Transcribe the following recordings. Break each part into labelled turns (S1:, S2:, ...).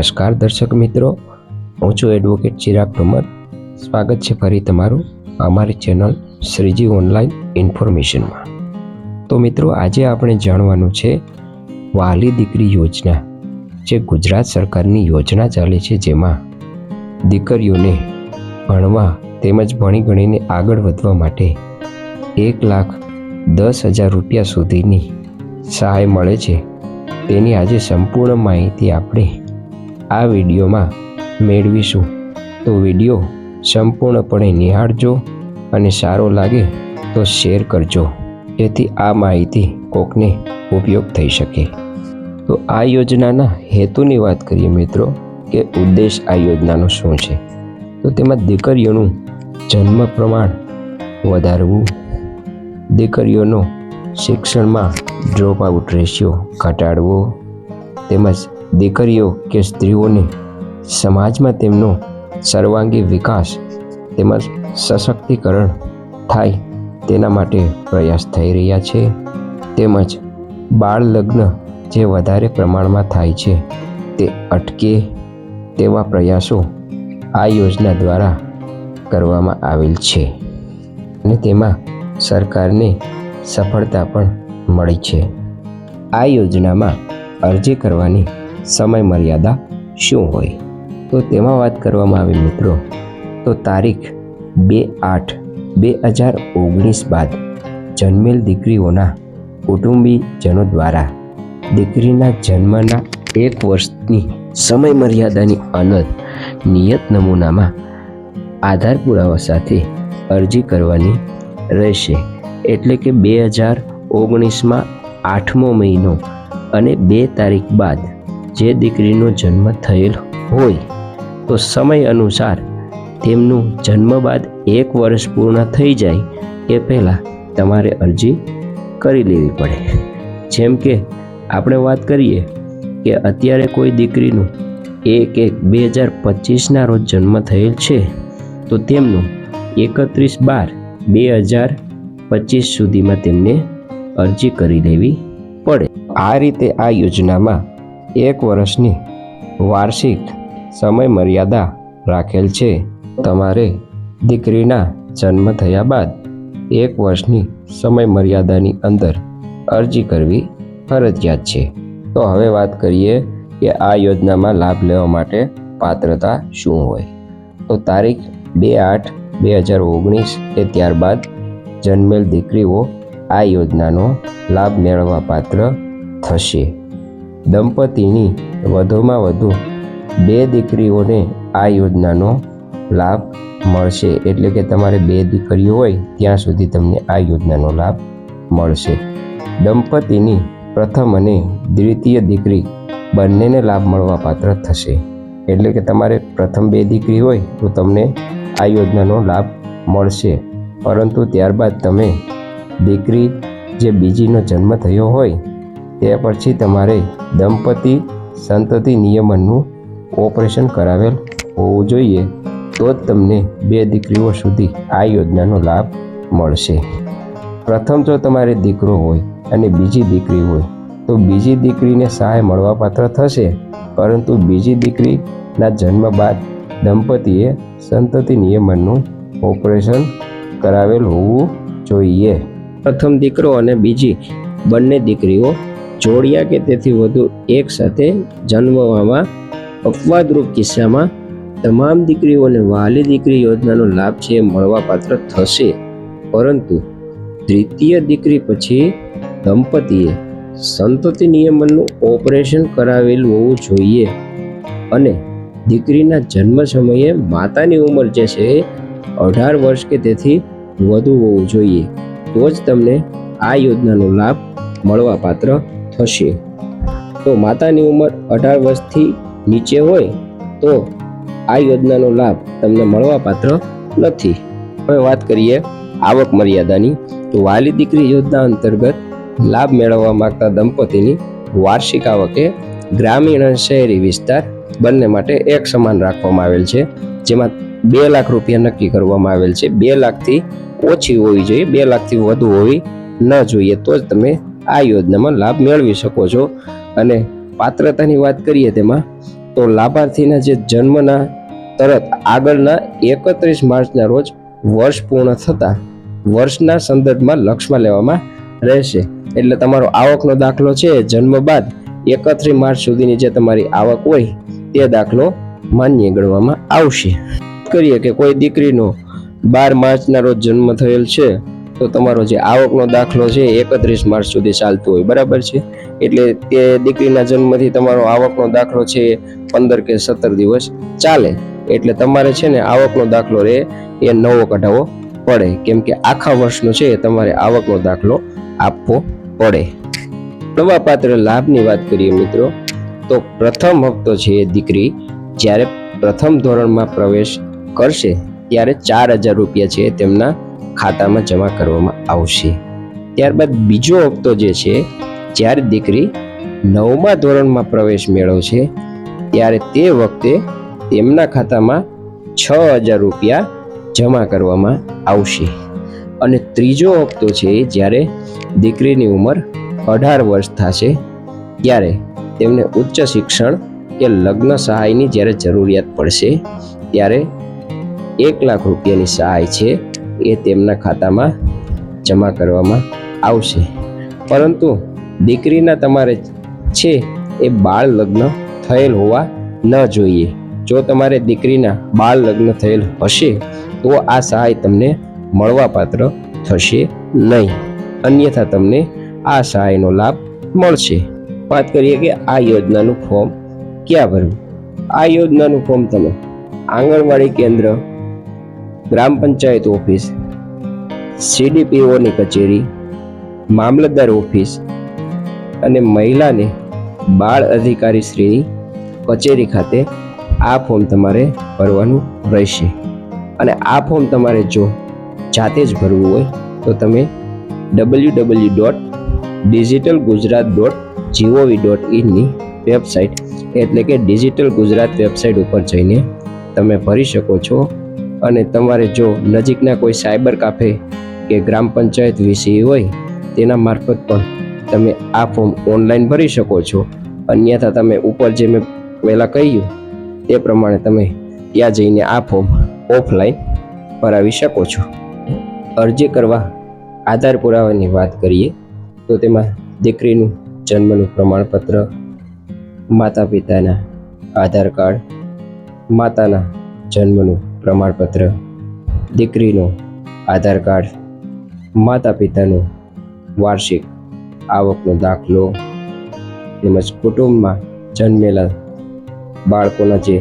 S1: નમસ્કાર દર્શક મિત્રો, હું છું એડવોકેટ ચિરાગ તોમર સ્વાગત છે ફરી તમારું અમારી ચેનલ શ્રીજી ઓનલાઈન ઇન્ફોર્મેશનમાં. તો મિત્રો, આજે આપણે જાણવાનું છે વાલી દીકરી યોજના, જે ગુજરાત સરકારની યોજના ચાલે છે જેમાં દીકરીઓને ભણવા તેમજ ભણી ગણીને આગળ વધવા માટે એક લાખ દસ હજાર રૂપિયા સુધીની સહાય મળે છે. તેની આજે સંપૂર્ણ માહિતી આપણે આ વિડીયોમાં મેળવીશું. તો વીડિયો સંપૂર્ણપણે નિહાળજો અને સારો લાગે તો શેર કરજો. જેથી આ માહિતી કોકને ઉપયોગ થઈ શકે. તો આ યોજનાના હેતુની વાત કરીએ મિત્રો, કે ઉદ્દેશ આ યોજનાનો શું છે? તો તેમાં દીકરીઓનું જન્મ પ્રમાણ વધારવું, દીકરીઓનો શિક્ષણમાં ડ્રોપ આઉટ રેશિયો ઘટાડવો, તેમજ દીકરીઓ કે સ્ત્રીઓને સમાજમાં તેમનો સર્વાંગી વિકાસ તેમજ સશક્તિકરણ થાય તેના માટે પ્રયાસ થઈ રહ્યા છે. તેમજ બાળ લગ્ન જે વધારે પ્રમાણમાં થાય છે તે અટકે તેવા પ્રયાસો આ યોજના દ્વારા કરવામાં આવેલ છે અને તેમાં સરકારને સફળતા પણ મળી છે. આ યોજનામાં અરજી કરવાની સમય મર્યાદા શું હોય? તો તેમાં વાત કરવામાં આવી મિત્રો. તો તારીખ બે આઠ બે હજાર ઓગણીસ બાદ જન્મેલ દીકરીઓના કુટુંબીજનો દ્વારા દીકરીના જન્મના એક વર્ષની સમય મર્યાદાની અનદ નિયત નમૂનામાં આધાર પુરાવા સાથે અરજી કરવાની રહેશે. એટલે કે બે હજાર ઓગણીસમાં આઠમો મહિનો અને બે તારીખ બાદ જે દીકરીનો જન્મ થયેલ હોય, તો સમય અનુસાર તેમનું જન્મ બાદ એક વર્ષ પૂર્ણ થઈ જાય એ પહેલાં તમારે અરજી કરી લેવી પડે. જેમ કે, આપણે વાત કરીએ કે અત્યારે કોઈ દીકરીનું એક એક બે હજાર પચીસના રોજ જન્મ થયેલ છે, તો તેમનું એકત્રીસ બાર બે હજાર પચીસ સુધીમાં તેમને અરજી કરી લેવી પડે. આ રીતે આ યોજનામાં એક વર્ષની વાર્ષિક સમય મર્યાદા રાખેલ છે. તમારે દીકરીના જન્મ થયા બાદ એક વર્ષની સમય મર્યાદાની અંદર અરજી કરવી ફરજિયાત છે. તો હવે વાત કરીએ કે આ યોજનામાં લાભ લેવા માટે પાત્રતા શું હોય. તો તારીખ બે આઠ બે હજાર ઓગણીસ કે ત્યારબાદ જન્મેલ દીકરીઓ આ યોજનાનો લાભ મેળવવા પાત્ર થશે. દંપતીની વધુમાં વધુ બે દીકરીઓને આ યોજનાનો લાભ મળશે. એટલે કે તમારે બે દીકરીઓ હોય, ત્યાં સુધી તમને આ યોજનાનો લાભ મળશે. દંપતીની પ્રથમ અને દ્વિતીય દીકરી બંનેને લાભ મળવા પાત્ર થશે. એટલે કે તમારે પ્રથમ બે દીકરી હોય, તો તમને આ યોજનાનો લાભ મળશે. પરંતુ ત્યારબાદ તમે દીકરી જે બીજીનો જન્મ થયો હોય તે પછી તમારે દંપતી સંતતિ નિયમનનું ઓપરેશન કરાવેલ હોવું જોઈએ તો જ તમને બે દીકરીઓ સુધી આ યોજનાનો લાભ મળશે. પ્રથમ જો તમારે દીકરો હોય અને બીજી દીકરી હોય, તો બીજી દીકરીને સહાય મળવાપાત્ર થશે, પરંતુ બીજી દીકરીના જન્મ બાદ દંપતીએ સંતતિ નિયમનનું ઓપરેશન કરાવેલ હોવું જોઈએ. પ્રથમ દીકરો અને બીજી બંને દીકરીઓ જોડિયા કે તેથી વધુ એક સાથે જન્મવામાં અપવાદરૂપ કિસ્સામાં તમામ દીકરીઓને વાલી દીકરી યોજનાનો લાભ છે એ મળવાપાત્ર થશે. પરંતુ દ્વિતીય દીકરી પછી દંપતીએ સંતતિ નિયમનનું ઓપરેશન કરાવેલું હોવું જોઈએ અને દીકરીના જન્મ સમયે માતાની ઉંમર જે છે એ અઢાર વર્ષ કે તેથી વધુ હોવું જોઈએ. તો જ તમને આ યોજનાનો લાભ મળવાપાત્ર થશે તો માતાની ઉંમર અઢાર વર્ષથી નીચે હોય તો આ યોજનાનો લાભ તમને મળવાપાત્ર નથી. હવે વાત કરીએ આવક મર્યાદાની. તો વાલી દીકરી યોજના અંતર્ગત લાભ મેળવવા માંગતા દંપતીની વાર્ષિક આવકે ગ્રામીણ અને શહેરી વિસ્તાર બંને માટે એક સમાન રાખવામાં આવેલ છે. જેમાં બે લાખ રૂપિયા નક્કી કરવામાં આવેલ છે. બે લાખથી ઓછી હોવી જોઈએ, બે લાખથી વધુ હોવી ન જોઈએ. તો જ તમે આ યોજનામાં લાભ મેળવી શકો છો. અને પાત્રતાની વાત કરીએ તેમાં, તો લાભાર્થીના જે જન્મના તરત આગળના એકત્રીસ માર્ચના રોજ વર્ષ પૂર્ણ થતા વર્ષના સંદર્ભમાં લક્ષમાં લેવામાં રહેશે. એટલે તમારો આવકનો દાખલો છે, જન્મ બાદ એકત્રીસ માર્ચ સુધીની જે તમારી આવક હોય તે દાખલો માન્ય ગણવામાં આવશે. કરીએ કે કોઈ દીકરીનો બાર માર્ચના રોજ જન્મ થયેલ છે તો તમારો જે આવકનો દાખલો છે એકત્રીસ માર્ચ સુધી ચાલતો હોય, બરાબર છે? એટલે તે દીકરીના જન્મથી તમારો આવકનો દાખલો છે પંદર કે સત્તર દિવસ ચાલે. એટલે તમારે છે ને આવકનો દાખલો રે એ નવો કઢાવવો પડે. કેમ કે આખા વર્ષનો છે તમારે આવકનો દાખલો આપવો પડે. મળવાપાત્ર લાભની વાત કરીએ મિત્રો, તો પ્રથમ હપ્તો છે દીકરી જ્યારે પ્રથમ ધોરણમાં પ્રવેશ કરશે, ત્યારે ચાર હજાર રૂપિયા છે તેમના ખાતામાં જમા કરવામાં આવશે. ત્યારબાદ બીજો હપ્તો જે છે, જ્યારે દીકરી નવમા ધોરણમાં પ્રવેશ મેળવશે ત્યારે તે વખતે તેમના ખાતામાં છ હજાર રૂપિયા જમા કરવામાં આવશે. અને ત્રીજો હપ્તો છે, જ્યારે દીકરીની ઉંમર અઢાર વર્ષ થશે, ત્યારે તેમને ઉચ્ચ શિક્ષણ કે લગ્ન સહાયની જ્યારે જરૂરિયાત પડશે, ત્યારે એક લાખ રૂપિયાની સહાય છે એ તેમના ખાતામાં જમા કરવામાં આવશે. પરંતુ દીકરીના તમારે છે એ બાળ લગ્ન થયેલ હોવા ન જોઈએ. જો તમારે દીકરીના બાળ લગ્ન થયેલ હશે, તો આ સહાય તમને મળવાપાત્ર થશે નહીં. અન્યથા તમને આ સહાયનો લાભ મળશે. વાત કરીએ કે આ યોજનાનું ફોર્મ ક્યાં ભરવું? આ યોજનાનું ફોર્મ તમે આંગણવાડી કેન્દ્ર ગ્રામ પંચાયત ઓફિસ સીડીપીઓની કચેરી, મામલતદાર ઓફિસ અને મહિલાને બાળ અધિકારી શ્રીની કચેરી ખાતે આ ફોર્મ તમારે ભરવાનું રહેશે. અને આ ફોર્મ તમારે જો જાતે જ ભરવું હોય, તો તમે W W dot digital Gujarat dot G O V dot ઇનની website, એટલે કે ડિજિટલ ગુજરાત વેબસાઇટ ઉપર જઈને તમે ભરી શકો છો અને તમારે જો નજીકના કોઈ સાયબર કાફે કે ગ્રામ પંચાયત વિશે હોય, તેના મારફત પણ તમે આ ફોર્મ ઓનલાઈન ભરી શકો છો. અન્યથા તમે ઉપર જે મેં પહેલાં કહ્યું, તે પ્રમાણે તમે ત્યાં જઈને આ ફોર્મ ઓફલાઈન ભરાવી શકો છો. અરજી કરવા આધાર પુરાવાની વાત કરીએ, તો તેમાં દીકરીનું જન્મનું પ્રમાણપત્ર માતા પિતાના આધાર કાર્ડ, માતાના જન્મનું પ્રમાણપત્ર, દીકરીનો આધાર કાર્ડ માતા પિતાનો વાર્ષિક આવકનો દાખલો તેમજ કુટુંબમાં જન્મેલા બાળકોના જે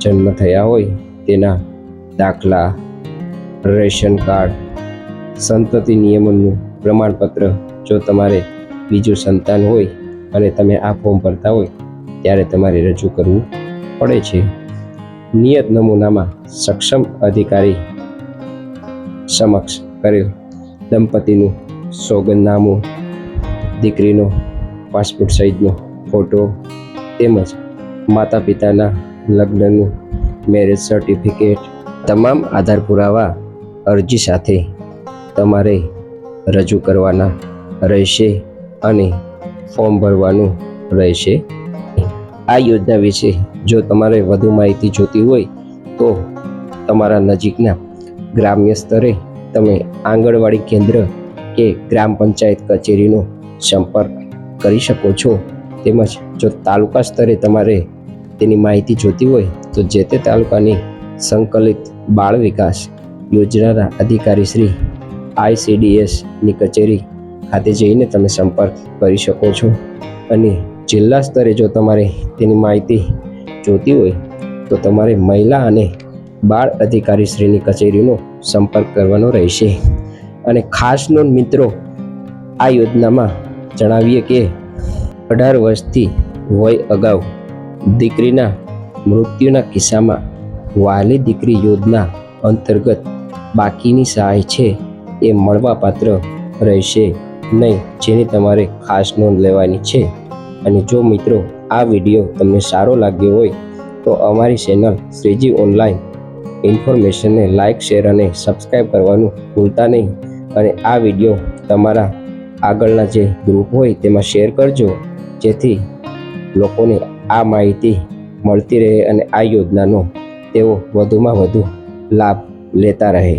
S1: જન્મ થયા હોય તેના દાખલા, રેશન કાર્ડ, સંતતિ નિયમનનું પ્રમાણપત્ર, જો તમારે બીજું સંતાન હોય અને તમે આ ફોર્મ ભરતા હોય, ત્યારે તમારે રજૂ કરવું પડે છે. નિયત નમૂનામાં સક્ષમ અધિકારી સમક્ષ કર્યો. દંપતીનું સોગંદનામું, દીકરીનો પાસપોર્ટ સાઇઝનો ફોટો તેમજ માતા પિતાના લગ્નનું મેરેજ સર્ટિફિકેટ, તમામ આધાર પુરાવા અરજી સાથે તમારે રજૂ કરવાના રહેશે અને ફોર્મ ભરવાનું રહેશે. આ યોજના વિશે જો તમારે વધુ માહિતી જોતી હોય તો તમારા નજીકના ગ્રામ્ય સ્તરે તમે આંગણવાડી કેન્દ્ર કે ગ્રામ પંચાયત કચેરીનો સંપર્ક કરી શકો છો. તેમજ જો તાલુકા સ્તરે તમારે તેની માહિતી જોતી હોય તો જે તે તાલુકાની સંકલિત બાળ વિકાસ યોજનાના અધિકારી શ્રી આઈસીડીએસની કચેરી ખાતે જઈને તમે સંપર્ક કરી શકો છો. અને જિલ્લા સ્તરે જો તમારે તેની માહિતી જોતી હોય, તો તમારે મહિલા અને બાળ અધિકારી શ્રીની કચેરીનો સંપર્ક કરવાનો રહેશે. અને ખાસ નોંધ મિત્રો, આ યોજનામાં જણાવીએ કે અઢાર વર્ષથી વય અગાઉ દીકરીના મૃત્યુના કિસ્સામાં વાલી દીકરી યોજના અંતર્ગત બાકીની સહાય છે એ મળવાપાત્ર રહેશે નહીં, જેની તમારે ખાસ નોંધ લેવાની છે. અને જો મિત્રો આ વીડિયો તમને સારો લાગ્યો હોય, તો અમારી ચેનલ શ્રીજી ઓનલાઈન ઇન્ફોર્મેશનને લાઇક શેર અને સબસ્ક્રાઈબ કરવાનું ભૂલતા નહીં. અને આ વીડિયો તમારા આગળના જે ગ્રુપ હોય તેમાં શેર કરજો, જેથી લોકોને આ માહિતી મળતી રહે અને આ યોજનાનો તેઓ વધુમાં વધુ લાભ લેતા રહે.